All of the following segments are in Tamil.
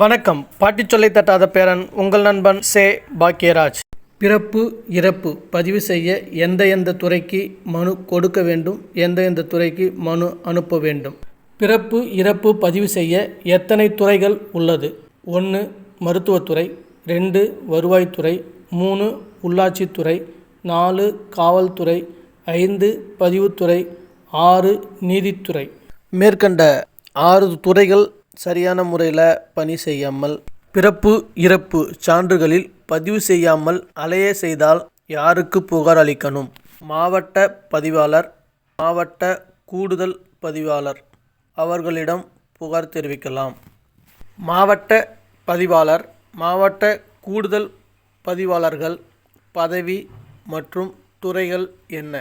வணக்கம். பாட்டி சொல்லை தட்டாத பேரன் உங்கள் நண்பன் சே. பாக்கியராஜ் பிறப்பு இறப்பு பதிவு செய்ய எந்த எந்த துறைக்கு மனு கொடுக்க வேண்டும்? எந்த எந்த துறைக்கு மனு அனுப்ப வேண்டும்? பிறப்பு இறப்பு பதிவு செய்ய எத்தனை துறைகள் உள்ளது? ஒன்று மருத்துவத்துறை ரெண்டு வருவாய்த்துறை மூணு உள்ளாட்சித்துறை நாலு காவல்துறை. ஐந்து பதிவுத்துறை ஆறு நீதித்துறை. மேற்கண்ட ஆறு துறைகள் சரியான முறையில் பணி செய்யாமல் பிறப்பு இறப்பு சான்றுகளில் பதிவு செய்யாமல் அலைய செய்தால் யாருக்கு புகார் அளிக்கணும்? மாவட்ட பதிவாளர் மாவட்ட கூடுதல் பதிவாளர் அவர்களிடம் புகார் தெரிவிக்கலாம். மாவட்ட பதிவாளர் மாவட்ட கூடுதல் பதிவாளர்கள் பதவி மற்றும் துறைகள் என்ன?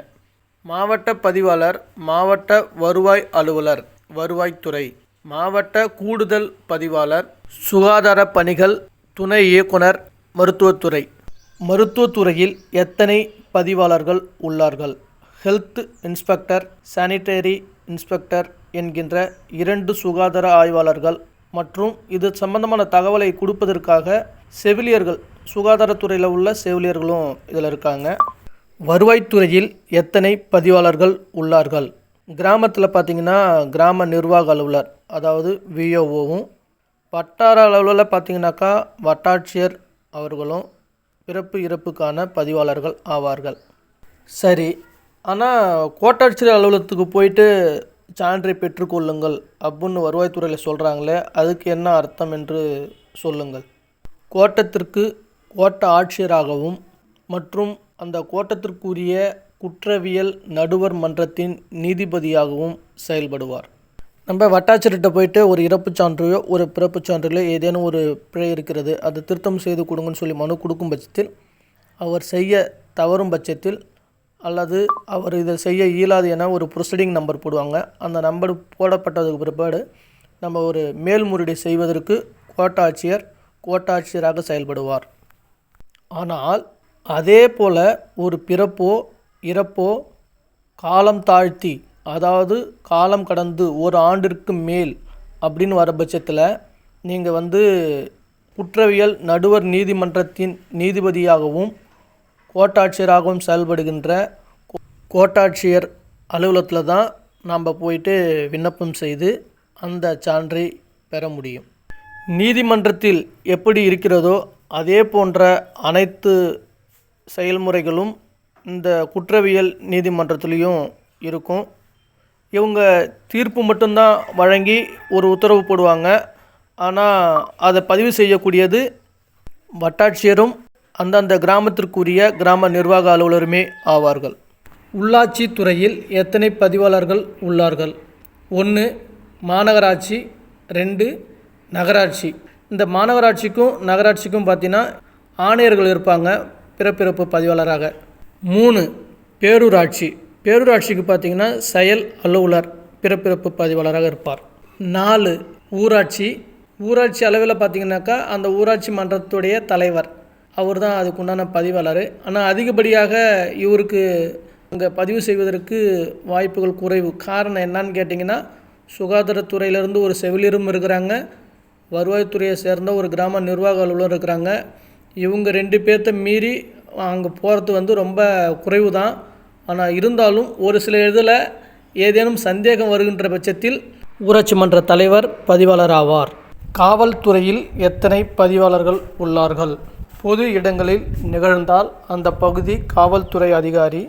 மாவட்ட பதிவாளர் மாவட்ட வருவாய் அலுவலர் வருவாய்த்துறை. மாவட்ட கூடுதல் பதிவாளர் சுகாதார பணிகள் துணை இயக்குனர் மருத்துவத்துறை. மருத்துவத்துறையில் எத்தனை பதிவாளர்கள் உள்ளார்கள்? ஹெல்த் இன்ஸ்பெக்டர் சானிட்டரி இன்ஸ்பெக்டர் என்கின்ற இரண்டு சுகாதார ஆய்வாளர்கள் மற்றும் இது சம்பந்தமான தகவலை கொடுப்பதற்காக செவிலியர்கள் சுகாதாரத்துறையில் உள்ள செவிலியர்களும் இதில் இருக்காங்க. வருவாய்த்துறையில் எத்தனை பதிவாளர்கள் உள்ளார்கள்? கிராமத்தில் பார்த்திங்கன்னா கிராம நிர்வாக அலுவலர் அதாவது விஓஓவும் வட்டார அளவில் பார்த்தீங்கன்னாக்கா வட்டாட்சியர் அவர்களும் பிறப்பு இறப்புக்கான பதிவாளர்கள் ஆவார்கள். சரி ஆனால் கோட்டாட்சியர் அலுவலகத்துக்கு போயிட்டு சான்றை பெற்றுக்கொள்ளுங்கள் அப்படின்னு வருவாய்த்துறையில் சொல்கிறாங்களே அதுக்கு என்ன அர்த்தம் என்று சொல்லுங்கள். கோட்டத்திற்கு கோட்ட ஆட்சியராகவும் மற்றும் அந்த கோட்டத்திற்குரிய குற்றவியல் நடுவர் மன்றத்தின் நீதிபதியாகவும் செயல்படுவார். நம்ம வட்டாட்சியர்கிட்ட போயிட்டு ஒரு இறப்புச் சான்றையோ ஒரு பிறப்புச் சான்றிலோ ஏதேனும் ஒரு பிழை இருக்கிறது அதை திருத்தம் செய்து கொடுங்கன்னு சொல்லி மனு கொடுக்கும் பட்சத்தில் அவர் செய்ய தவறும் பட்சத்தில் அல்லது அவர் இதை செய்ய இயலாது என ஒரு ப்ரொசீடிங் நம்பர் போடுவாங்க. அந்த நம்பர் போடப்பட்டதுக்கு பிற்பாடு நம்ம ஒரு மேல்முறையீடு செய்வதற்கு கோட்டாட்சியர் கோட்டாட்சியராக செயல்படுவார். ஆனால் அதே போல் ஒரு பிறப்போ இறப்போ காலம் தாழ்த்தி அதாவது காலம் கடந்து ஒரு ஆண்டிற்கு மேல் அப்படின்னு வர பட்சத்தில் நீங்கள் வந்து குற்றவியல் நடுவர் நீதிமன்றத்தின் நீதிபதியாகவும் கோட்டாட்சியராகவும் செயல்படுகின்ற கோ- கோட்டாட்சியர் அலுவலகத்தில் தான் நாம் போயிட்டு விண்ணப்பம் செய்து அந்த சான்றை பெற முடியும். நீதிமன்றத்தில் எப்படி இருக்கிறதோ அதே போன்ற அனைத்து செயல்முறைகளும் இந்த குற்றவியல் நீதிமன்றத்துலேயும் இருக்கும். இவங்க தீர்ப்பு மட்டும்தான் வழங்கி ஒரு உத்தரவு போடுவாங்க. ஆனால் அதை பதிவு செய்யக்கூடியது வட்டாட்சியரும் அந்தந்த கிராமத்திற்குரிய கிராம நிர்வாக அலுவலருமே ஆவார்கள். உள்ளாட்சி துறையில் எத்தனை பதிவாளர்கள் உள்ளார்கள்? ஒன்று மாநகராட்சி. ரெண்டு நகராட்சி. இந்த மாநகராட்சிக்கும் நகராட்சிக்கும் பார்த்தீங்கன்னா ஆணையர்கள் இருப்பாங்க பிறப்பிறப்பு பதிவாளராக. மூணு பேரூராட்சி. பேரூராட்சிக்கு பார்த்திங்கன்னா செயல் அலுவலர் பிறப்பிறப்பு பதிவாளராக இருப்பார். நாலு ஊராட்சி. ஊராட்சி அளவில் பார்த்திங்கனாக்கா அந்த ஊராட்சி மன்றத்துடைய தலைவர். அவர் தான் அதுக்குண்டான பதிவாளர். ஆனால் அதிகப்படியாக இவருக்கு அங்கே பதிவு செய்வதற்கு வாய்ப்புகள் குறைவு. காரணம் என்னன்னு கேட்டிங்கன்னா சுகாதாரத்துறையிலேருந்து ஒரு செவிலியரும் இருக்கிறாங்க. வருவாய்த்துறையை சேர்ந்த ஒரு கிராம நிர்வாக அலுவலர் இருக்கிறாங்க. இவங்க ரெண்டு பேர்த்த மீறி அங்கே போகிறது வந்து ரொம்ப குறைவு தான் ஆனால் இருந்தாலும் ஒரு சில இதில் ஏதேனும் சந்தேகம் வருகின்ற பட்சத்தில் ஊராட்சி மன்ற தலைவர் பதிவாளர் ஆவார். காவல்துறையில் எத்தனை பதிவாளர்கள் உள்ளார்கள்? பொது இடங்களில் நிகழ்ந்தால் அந்த பகுதி காவல்துறை அதிகாரி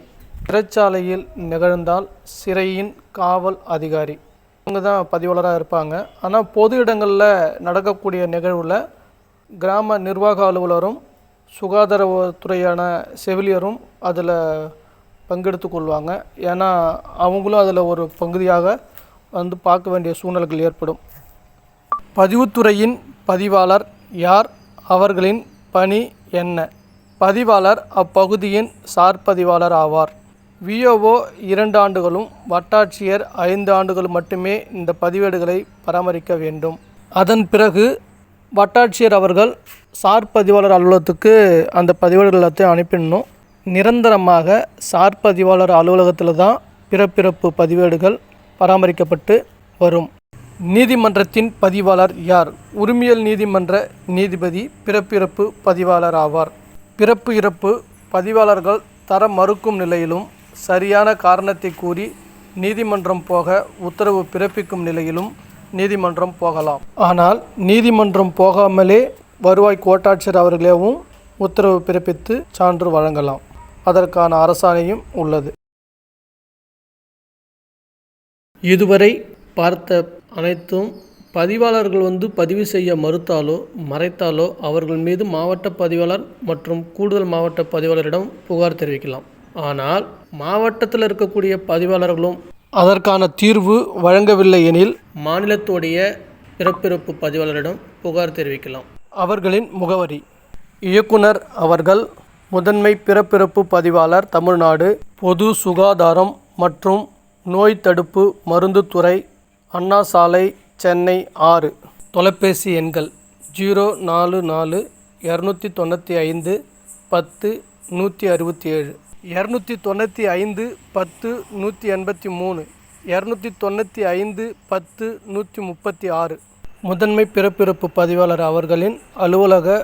சிறைச்சாலையில் நிகழ்ந்தால் சிறையின் காவல் அதிகாரி. இவங்க தான் பதிவாளராக இருப்பாங்க. ஆனால் பொது இடங்களில் நடக்கக்கூடிய நிகழ்வில் கிராம நிர்வாக அலுவலரும் சுகாதாரத்துறையான செவிலியரும் அதில் பங்கெடுத்து கொள்வாங்க ஏன்னா அவங்களும் அதில் ஒரு பகுதியாக வந்து பார்க்க வேண்டிய சூழ்நிலைகள் ஏற்படும். பதிவுத்துறையின் பதிவாளர் யார்? அவர்களின் பணி என்ன? பதிவாளர் அப்பகுதியின் சார்பதிவாளர் ஆவார். விஓஓ இரண்டு ஆண்டுகளும் வட்டாட்சியர் ஐந்து ஆண்டுகள் மட்டுமே இந்த பதிவேடுகளை பராமரிக்க வேண்டும். அதன் பிறகு வட்டாட்சியர் அவர்கள் சார் பதிவாளர் அலுவலகத்துக்கு அந்த பதிவேடுகள் எல்லாத்தையும் அனுப்பிடணும். நிரந்தரமாக சார் பதிவாளர் அலுவலகத்தில் தான் பிறப்பிறப்பு பதிவேடுகள் பராமரிக்கப்பட்டு வரும். நீதிமன்றத்தின் பதிவாளர் யார்? உரிமையல் நீதிமன்ற நீதிபதி பிறப்பிறப்பு பதிவாளர் ஆவார். பிறப்பு இறப்பு பதிவாளர்கள் தர மறுக்கும் நிலையிலும் சரியான காரணத்தை கூறி நீதிமன்றம் போக உத்தரவு பிறப்பிக்கும் நிலையிலும் நீதிமன்றம் போகலாம். ஆனால் நீதிமன்றம் போகாமலே வருவாய் கோட்டாட்சியர் அவர்களேவும் உத்தரவு பிறப்பித்து சான்று வழங்கலாம். அதற்கான அரசாணையும் உள்ளது. இதுவரை பார்த்த அனைத்தும் பதிவாளர்கள் வந்து பதிவு செய்ய மறுத்தாலோ மறைத்தாலோ அவர்கள் மீது மாவட்ட பதிவாளர் மற்றும் கூடுதல் மாவட்ட பதிவாளரிடம் புகார் தெரிவிக்கலாம். ஆனால் மாவட்டத்தில் இருக்கக்கூடிய பதிவாளர்களும் அதற்கான தீர்வு வழங்கவில்லை எனில் மாநிலத்துடைய பிறப்பிறப்பு பதிவாளரிடம் புகார் தெரிவிக்கலாம். அவர்களின் முகவரி இயக்குனர் அவர்கள் முதன்மை பிறப்பிறப்பு பதிவாளர் தமிழ்நாடு பொது சுகாதாரம் மற்றும் நோய் தடுப்பு மருந்துத்துறை அண்ணா சாலை சென்னை ஆறு. தொலைபேசி எண்கள் ஜீரோ நாலு நாலு இரநூத்தி தொண்ணூற்றி ஐந்து பத்து நூற்றி அறுபத்தி ஏழு இரநூத்தி தொண்ணூற்றி ஐந்து பத்து நூற்றி எண்பத்தி மூணு. இரநூத்தி தொண்ணூற்றி ஐந்து பத்து நூற்றி முப்பத்தி ஆறு. முதன்மை பிறப்பிறப்பு பதிவாளர் அவர்களின் அலுவலக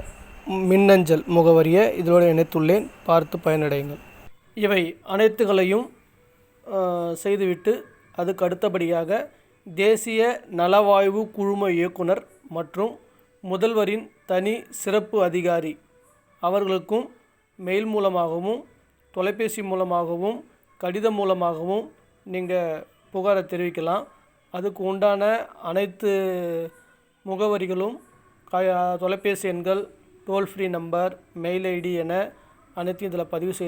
மின்னஞ்சல் முகவரியை இதோடு இணைத்துள்ளேன். பார்த்து பயனடையுங்கள். இவை அனைத்துகளையும் செய்துவிட்டு அதுக்கு அடுத்தபடியாக தேசிய நலவாய்வு குழும இயக்குனர் மற்றும் முதல்வரின் தனி சிறப்பு அதிகாரி அவர்களுக்கும் மெயில் மூலமாகவும் தொலைபேசி மூலமாகவும் கடிதம் மூலமாகவும் நீங்கள் புகாரை தெரிவிக்கலாம். அதுக்கு உண்டான அனைத்து முகவரிகளும் தொலைபேசி எண்கள் toll free number mail ID என அனைத்தையும் இதில் பதிவு செய்து